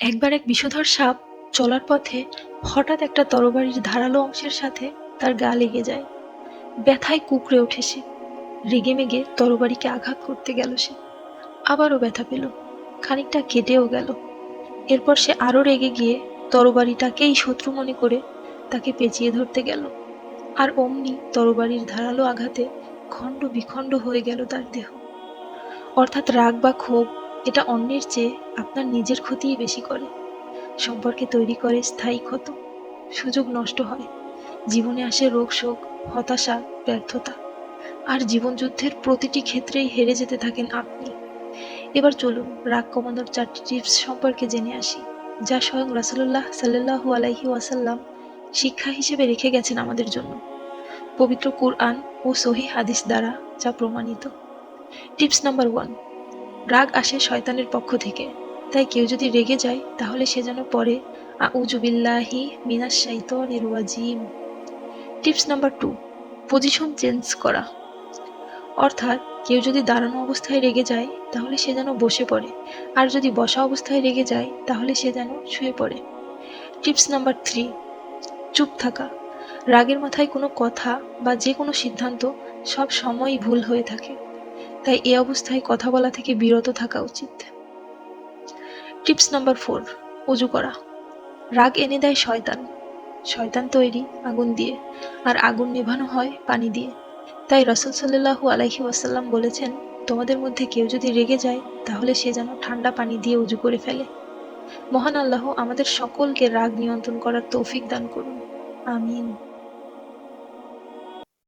একবার এক বিষধর সাপ চলার পথে হঠাৎ একটা তরবারির ধারালো অংশের সাথে তার গা লেগে যায়। ব্যথায় কুকড়ে ওঠে সে। রেগে মেগে তরবারিকে আঘাত করতে গেল সে। আবারও ব্যথা পেল। খানিকটা কেটেও গেল। এরপর সে আরও রেগে গিয়ে তরবারিটাকেই শত্রু মনে করে তাকে পেঁচিয়ে ধরতে গেল। আর অমনি তরবারির ধারালো আঘাতে খণ্ড বিখণ্ড হয়ে গেল তার দেহ। অর্থাৎ রাগ বা ক্ষোভ এটা অন্যের চেয়ে আপনার নিজের ক্ষতিই বেশি করে। সম্পর্কে তৈরি করে স্থায়ী ক্ষত। সুযোগ নষ্ট হয়। জীবনে আসে রোগ শোক, হতাশা, ব্যর্থতা। আর জীবনযুদ্ধের প্রতিটি ক্ষেত্রেই হেরে যেতে থাকেন আপনি। এবার চলুন রাগ কমানোর চারটি টিপস সম্পর্কে জেনে আসি, যা স্বয়ং রাসুল্লাহ সাল্লাহু আলাইহি ওয়াসাল্লাম শিক্ষা হিসেবে রেখে গেছেন আমাদের জন্য। পবিত্র কুরআন ও সহি হাদিস দ্বারা যা প্রমাণিত। টিপস নাম্বার ওয়ান রাগ আসে শয়তানের পক্ষ থেকে। তাই কেউ যদি রেগে যায়, তাহলে সে যেন পরে আউজুবিল্লাহি মিনাস শাইতানির ওয়াজিম tips number two, position change করা। অর্থাৎ কেউ যদি দাঁড়ানো অবস্থায় রেগে যায়, তাহলে সে যেন বসে পড়ে। আর যদি বসা অবস্থায় রেগে যায়, তাহলে সে যেন শুয়ে পড়ে। টিপস নাম্বার থ্রি, চুপ থাকা। রাগের মাথায় কোনো কথা বা যে কোনো সিদ্ধান্ত সব সময়ই ভুল হয়ে থাকে। তাই এ অবস্থায় কথা বলা থেকে বিরত থাকা উচিত। টিপস নাম্বার ফোর, উজু করা। রাগ এনে দেয় শয়তান। শয়তান তৈরি, আগুন দিয়ে। আর আগুন নেভানো হয় পানি দিয়ে। তাই রসুল সাল্লাহু আলাইহি ওয়াসাল্লাম বলেছেন, তোমাদের মধ্যে কেউ যদি রেগে যায়, তাহলে সে যেন ঠান্ডা পানি দিয়ে উজু করে ফেলে। মহান আল্লাহ আমাদের সকলকে রাগ নিয়ন্ত্রণ করার তৌফিক দান করুন। আমিন।